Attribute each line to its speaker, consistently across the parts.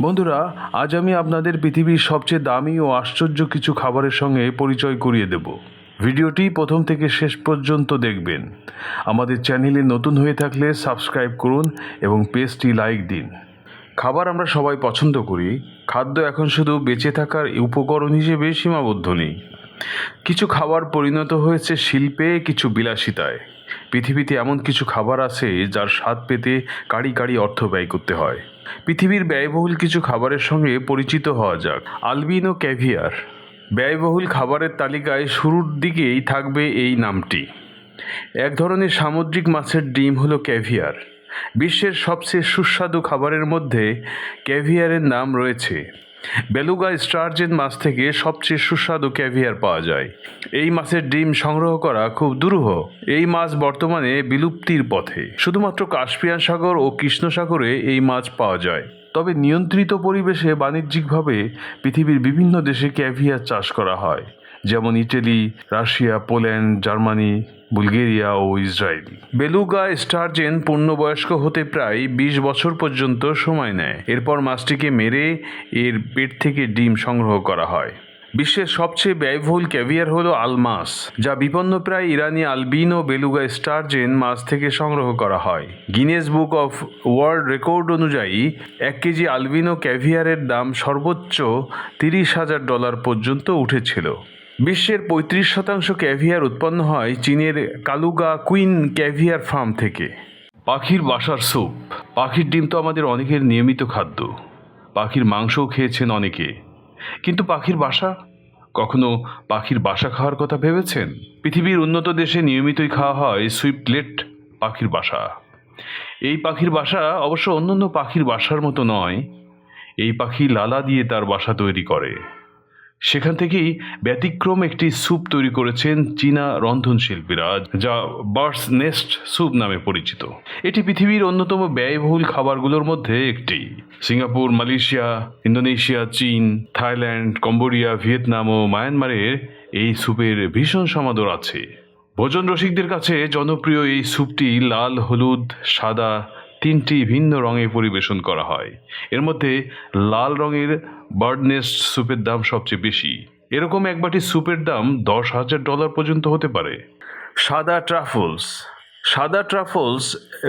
Speaker 1: বন্ধুরা, আজ আমি আপনাদের পৃথিবীর সবচেয়ে দামি ও আশ্চর্য কিছু খাবারের সঙ্গে পরিচয় করিয়ে দেব। ভিডিওটি প্রথম থেকে শেষ পর্যন্ত দেখবেন। আমাদের চ্যানেলে নতুন হয়ে থাকলে সাবস্ক্রাইব করুন এবং পেজটি লাইক দিন। খাবার আমরা সবাই পছন্দ করি, খাদ্য এখন শুধু বেঁচে থাকার উপকরণ হিসেবে সীমাবদ্ধ নেই। কিছু খাবার পরিণত হয়েছে শিল্পে, কিছু বিলাসিতায়। পৃথিবীতে এমন কিছু খাবার আছে যার স্বাদ পেতে কাড়ি কাড়ি অর্থ ব্যয় করতে হয়। পৃথিবীর ব্যয়বহুল কিছু খাবারের সঙ্গে পরিচিত হওয়া যাক। Albino caviar. ব্যয়বহুল খাবারের তালিকায় শুরুর দিকেই থাকবে এই নামটি। এক ধরনের সামুদ্রিক মাছের ডিম হলো ক্যাভিয়ার। বিশ্বের সবচেয়ে সুস্বাদু খাবারের মধ্যে ক্যাভিয়ারের নাম রয়েছে। বেলুগা স্টার্জেন মাছ থেকে সবচেয়ে সুস্বাদু ক্যাভিয়ার পাওয়া যায়। এই মাছের ডিম সংগ্রহ করা খুব দুরূহ। এই মাছ বর্তমানে বিলুপ্তির পথে। শুধুমাত্র কাস্পিয়ান সাগর ও কৃষ্ণ সাগরে এই মাছ পাওয়া যায়। তবে নিয়ন্ত্রিত পরিবেশে বাণিজ্যিকভাবে পৃথিবীর বিভিন্ন দেশে ক্যাভিয়ার চাষ করা হয়। যেমন Italy, Russia, Poland, Germany, Bulgaria ও ইসরায়েল। বেলুগা স্টারজেন পূর্ণবয়স্ক হতে প্রায় বিশ বছর পর্যন্ত সময় নেয়। এরপর মাছটিকে মেরে এর পেট থেকে ডিম সংগ্রহ করা হয়। বিশ্বের সবচেয়ে ব্যয়বহুল ক্যাভিয়ার হলো আলমাস, যা বিপন্নপ্রায় ইরানি আলবিনো বেলুগা স্টারজেন মাছ থেকে সংগ্রহ করা হয়। Guinness Book of World Record অনুযায়ী, এক কেজি আলবিনো ক্যাভিয়ারের দাম সর্বোচ্চ তিরিশ হাজার ডলার পর্যন্ত উঠেছিল। বিশ্বের পঁয়ত্রিশ শতাংশ ক্যাভিয়ার উৎপন্ন হয় চীনের কালুগা কুইন ক্যাভিয়ার ফার্ম থেকে। পাখির বাসার স্যুপ। পাখির ডিম তো আমাদের অনেকের নিয়মিত খাদ্য। পাখির মাংসও খেয়েছেন অনেকে। কিন্তু পাখির বাসা? কখনো পাখির বাসা খাওয়ার কথা ভেবেছেন? পৃথিবীর উন্নত দেশে নিয়মিতই খাওয়া হয় সুইপলেট পাখির বাসা। এই পাখির বাসা অবশ্য অন্যান্য পাখির বাসার মতো নয়। এই পাখি লালা দিয়ে তার বাসা তৈরি করে। সেখান থেকেই ব্যতিক্রম একটি স্যুপ তৈরি করেছেন চীনা রন্ধনশিল্পীরা, যা বার্ডস নেস্ট স্যুপ নামে পরিচিত। এটি পৃথিবীর অন্যতম ব্যয়বহুল খাবারগুলোর মধ্যে একটি। সিঙ্গাপুর, মালয়েশিয়া, ইন্দোনেশিয়া, চীন, থাইল্যান্ড, কম্বোডিয়া, ভিয়েতনাম ও মায়ানমারের এই স্যুপের ভীষণ সমাদর আছে। ভোজন রসিকদের কাছে জনপ্রিয় এই স্যুপটি লাল, হলুদ, সাদা তিনটি ভিন্ন রঙে পরিবেশন করা হয়। এর মধ্যে লাল রঙের বার্ডনেস্ট স্যুপের দাম সবচেয়ে বেশি। এরকম এক বাটি স্যুপের দাম দশ হাজার ডলার পর্যন্ত হতে পারে। সাদা ট্রাফলস। সাদা ট্রাফলস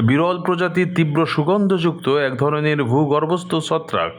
Speaker 1: বিরল প্রজাতির তীব্র সুগন্ধযুক্ত এক ধরনের ভূগর্ভস্থ ছত্রাক।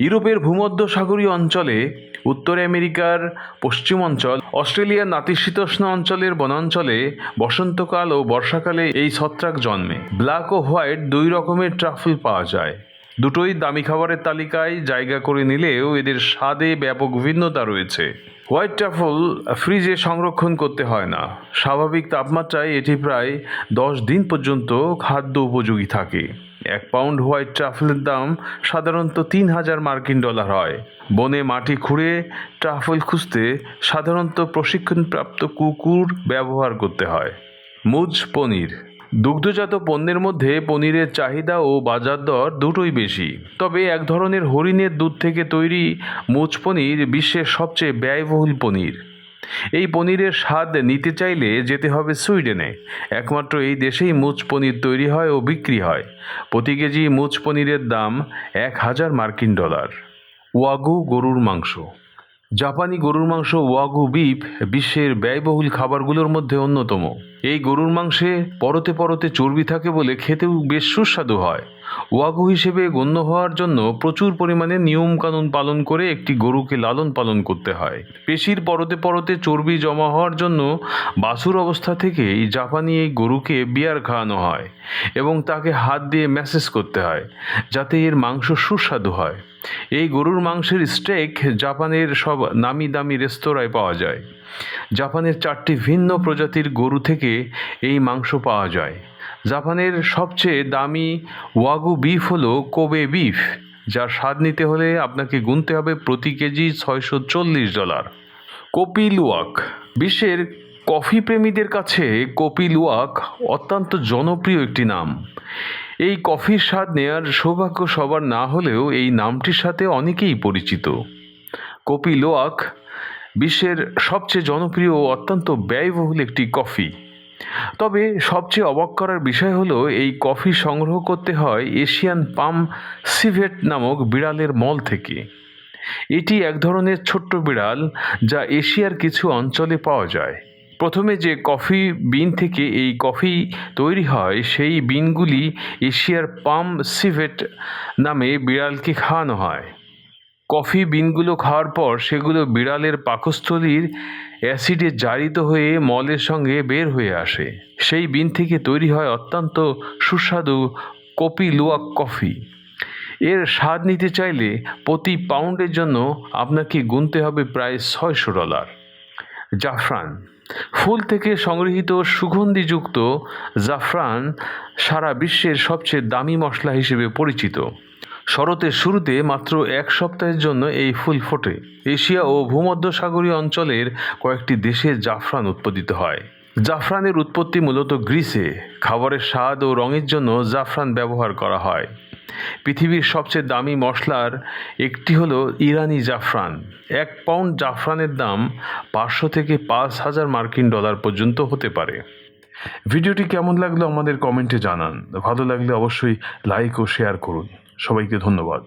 Speaker 1: ইউরোপের ভূমধ্য সাগরীয় অঞ্চলে উত্তর আমেরিকার পশ্চিম অঞ্চল, অস্ট্রেলিয়ার নাতিশীতোষ্ণ অঞ্চলের বনাঞ্চলে বসন্তকাল ও বর্ষাকালে এই ছত্রাক জন্মে। ব্ল্যাক ও হোয়াইট দুই রকমের ট্রাফল পাওয়া যায়। দুটোই দামি খাবারের তালিকায় জায়গা করে নিলেও এদের স্বাদে ব্যাপক ভিন্নতা রয়েছে। হোয়াইট ট্রাফল ফ্রিজে সংরক্ষণ করতে হয় না। স্বাভাবিক তাপমাত্রায় এটি প্রায় দশ দিন পর্যন্ত খাদ্য উপযোগী থাকে। এক পাউন্ড হোয়াইট ট্রাফলের দাম সাধারণত তিন হাজার মার্কিন ডলার হয়। বনে মাটি খুঁড়ে ট্রাফল খুঁজতে সাধারণত প্রশিক্ষণপ্রাপ্ত কুকুর ব্যবহার করতে হয়। মুজ পনির। দুগ্ধজাত পণ্যের মধ্যে পনিরের চাহিদা ও বাজার দর দুটোই বেশি। তবে এক ধরনের হরিণের দুধ থেকে তৈরি মুজ পনির বিশ্বের সবচেয়ে ব্যয়বহুল পনির। এই পনিরের স্বাদ নিতে চাইলে যেতে হবে সুইডেনে। একমাত্র এই দেশেই মুজ পনির তৈরি হয় ও বিক্রি হয়। প্রতি কেজি মুজ পনিরের দাম এক হাজার মার্কিন ডলার। ওয়াগু গরুর মাংস। জাপানি গরুর মাংস ওয়াগু বিফ বিশ্বের ব্যয়বহুল খাবারগুলোর মধ্যে অন্যতম। এই গরুর মাংসে পরতে পরতে চর্বি থাকে বলে খেতেও বেশ সুস্বাদু হয়। ওয়াগু হিসেবে গণ্য হওয়ার জন্য প্রচুর পরিমাণে নিয়মকানুন পালন করে একটি গরুকে লালন পালন করতে হয়। পেশির পরতে পরতে চর্বি জমা হওয়ার জন্য বাছুর অবস্থা থেকেই জাপানি এই গরুকে বিয়ার খাওয়ানো হয় এবং তাকে হাত দিয়ে ম্যাসেজ করতে হয়, যাতে এর মাংস সুস্বাদু হয়। এই গরুর মাংসের স্টেক জাপানের সব নামি দামি রেস্তোরাঁয় পাওয়া যায়। জাপানের চারটি ভিন্ন প্রজাতির গরু থেকে এই মাংস পাওয়া যায়। জাপানের সবচেয়ে দামি ওয়াগু বিফ হলো কোবে বিফ, যার স্বাদ নিতে হলে আপনাকে গুনতে হবে প্রতি কেজি ছয়শো চল্লিশ ডলার। কপিলুয়াক বিশ্বের কফি প্রেমীদের কাছে কপিলুয়াক অত্যন্ত জনপ্রিয় একটি নাম। এই কফির স্বাদ নেয়ার সৌভাগ্য সবার না হলেও এই নামটির সাথে অনেকেই পরিচিত। কপিলোয়াক বিশ্বের সবচেয়ে জনপ্রিয় ও অত্যন্ত ব্যয়বহুল একটি কফি। তবে সবচেয়ে অবাক করার বিষয় হলো, এই কফি সংগ্রহ করতে হয় এশিয়ান পাম সিভেট নামক বিড়ালের মল থেকে। এটি এক ধরনের ছোট্ট বিড়াল যা এশিয়ার কিছু অঞ্চলে পাওয়া যায়। প্রথমে যে কফি বিন থেকে এই কফি তৈরি হয়, সেই বিনগুলি এশিয়ার পাম সিভেট নামে বিড়ালকে খাওয়ানো হয়। কফি বিনগুলো খাওয়ার পর সেগুলো বিড়ালের পাকস্থলীর অ্যাসিডে জারিত হয়ে মলের সঙ্গে বের হয়ে আসে। সেই বিন থেকে তৈরি হয় অত্যন্ত সুস্বাদু কপি লুয়াক কফি। এর স্বাদ নিতে চাইলে প্রতি পাউন্ডের জন্য আপনাকে গুনতে হবে প্রায় ছয়শো ডলার। জাফরান। ফুল থেকে সংগৃহীত সুগন্ধিযুক্ত জাফরান সারা বিশ্বের সবচেয়ে দামি মশলা হিসেবে পরিচিত। শরতের শুরুতে মাত্র এক সপ্তাহের জন্য এই ফুল ফোটে। এশিয়া ও ভূমধ্যসাগরীয় অঞ্চলের কয়েকটি দেশে জাফরান উৎপাদিত হয়। জাফরানের উৎপত্তি মূলত গ্রিসে। খাবারের স্বাদ ও রঙের জন্য জাফরান ব্যবহার করা হয়। পৃথিবীর সবচেয়ে দামি মশলার একটি হলো ইরানি জাফরান। এক পাউন্ড জাফরানের দাম পাঁচশো থেকে পাঁচ হাজার মার্কিন ডলার পর্যন্ত হতে পারে। ভিডিওটি কেমন লাগল আমাদের কমেন্টে জানান। ভালো লাগলে অবশ্যই লাইক ও শেয়ার করুন। সবাইকে ধন্যবাদ।